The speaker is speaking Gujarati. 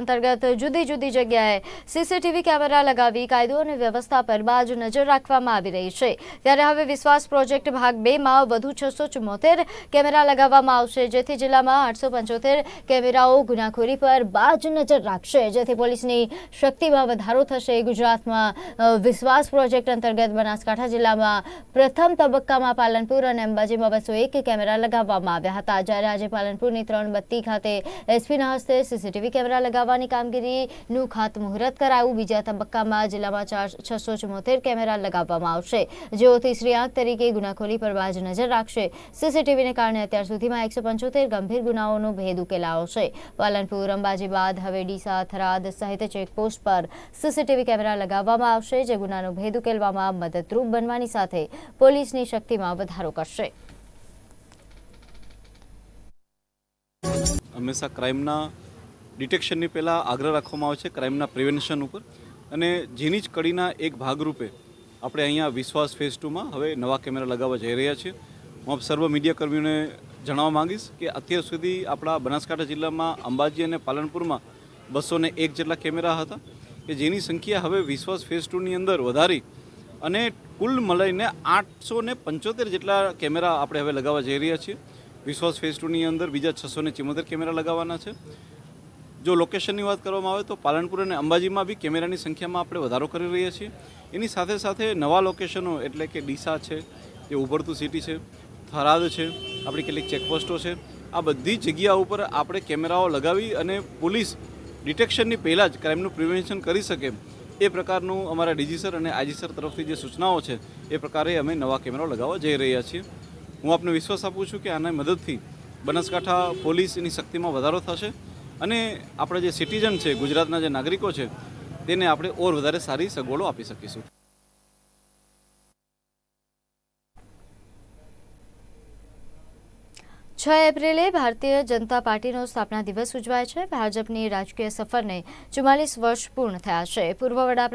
અંતર્ગત જુદી જુદી જગ્યાએ સીસીટીવી કેમેરા લગાવી કાયદો અને વ્યવસ્થા પર બાજ નજર રાખવામાં આવી રહી છે. ત્યારે હવે વિશ્વાસ પ્રોજેક્ટ ભાગ બેમાં વધુ છસો ચુમ્મોતેર કેમેરા લગાવવામાં આવશે, જેથી જિલ્લામાં આઠસો પંચોતેર કેમેરાઓ ગુનાખોરી પર બાજ નજર રાખશે. જેથી પોલીસની શક્તિમાં વધારો થશે. ગુજરાતમાં વિશ્વાસ પ્રોજેક્ટ અંતર્ગત બનાસકાંઠા જિલ્લામાં પ્રથમ તબક્કામાં પાલનપુર અને અંબાજીમાં બસો એક કેમેરા લગાવવામાં આવ્યા હતા. જ્યારે આજે પાલનપુરની ત્રણ બત્તી ખાતે એસપીના હસ્તે સીસીટીવી કેમેરા લગાવવાની કામગીરીનું ખાતમુહૂર્ત કરાયું. બીજા તબક્કામાં જિલ્લામાં છસો ચુમ્મોતેર કેમેરા લગાવવામાં આવશે. જેઓથી શ્રીઆંક તરીકે ગુનાખોરી પર બાજ નજર રાખશે. સીસીટીવીને કારણે અત્યાર સુધીમાં એકસો પંચોતેર ગંભીર ગુનાઓનો ભેદ ઉકેલાયો છે. પાલનપુર અંબાજી બાદ હવે ડીસા થરાદ સહિત ચેકપોસ્ટ પર સીસીટીવી કેમેરા લગાવવામાં આવશે, જે ગુનાનો ભેદ ઉકેલવામાં મદદરૂપ બનવાની સાથે પોલીસની શક્તિમાં વધારો કરશે. હંમેશા ક્રાઇમના ડિટેક્શનની પહેલાં આગ્રહ રાખવામાં આવે છે ક્રાઇમના પ્રિવેન્શન ઉપર. અને જેની જ કડીના એક ભાગરૂપે આપણે અહીંયા વિશ્વાસ ફેઝ ટુમાં હવે નવા કેમેરા લગાવવા જઈ રહ્યા છીએ. હું સર્વ મીડિયા કર્મીઓને જણાવવા માંગીશ કે અત્યાર સુધી આપણા બનાસકાંઠા જિલ્લામાં અંબાજી અને પાલનપુરમાં બસો ને એક જેટલા કેમેરા હતા કે જેની સંખ્યા હવે વિશ્વાસ ફેઝ ટુની અંદર વધારી અને કુલ મળીને આઠસો ને પંચોતેર જેટલા કેમેરા આપણે હવે લગાવવા જઈ રહ્યા છીએ. વિશ્વાસ ફેઝ ટુની અંદર બીજા છસો ને ચિમોતેર કેમેરા લગાવવાના છે. જો લોકેશનની વાત કરવામાં આવે તો પાલનપુર અને અંબાજીમાં બી કેમેરાની સંખ્યામાં આપણે વધારો કરી રહ્યા છીએ. એની સાથે સાથે નવા લોકેશનો એટલે કે ડીસા છે જે ઉભરતું સિટી છે, થરાદ છે, આપણી કેટલીક ચેકપોસ્ટો છે, આ બધી જગ્યા ઉપર આપણે કેમેરાઓ લગાવી અને પોલીસ ડિટેક્શનની પહેલાં જ ક્રાઇમનું પ્રિવેન્શન કરી શકે. એ પ્રકારનું અમારા ડીજી સર અને આઈજી સર તરફથી જે સૂચનાઓ છે, એ પ્રકારે અમે નવા કેમેરાઓ લગાવવા જઈ રહ્યા છીએ. હું આપને વિશ્વાસ આપું છું કે આના મદદથી બનાસકાંઠા પોલીસની શક્તિમાં વધારો થશે. અને આપણા જે સિટીઝન છે, ગુજરાતના જે નાગરિકો છે, તેને આપણે ઓર વધારે સારી સગવડો આપી શકીશું. છ એપ્રિલે ભારતીય જનતા પાર્ટીનો સ્થાપના દિવસ ઉજવાય છે. ભાજપની રાજકીય સફરને ચુમ્માલીસ વર્ષ પૂર્ણ થયા છે. પૂર્વ વડાપ્રધાન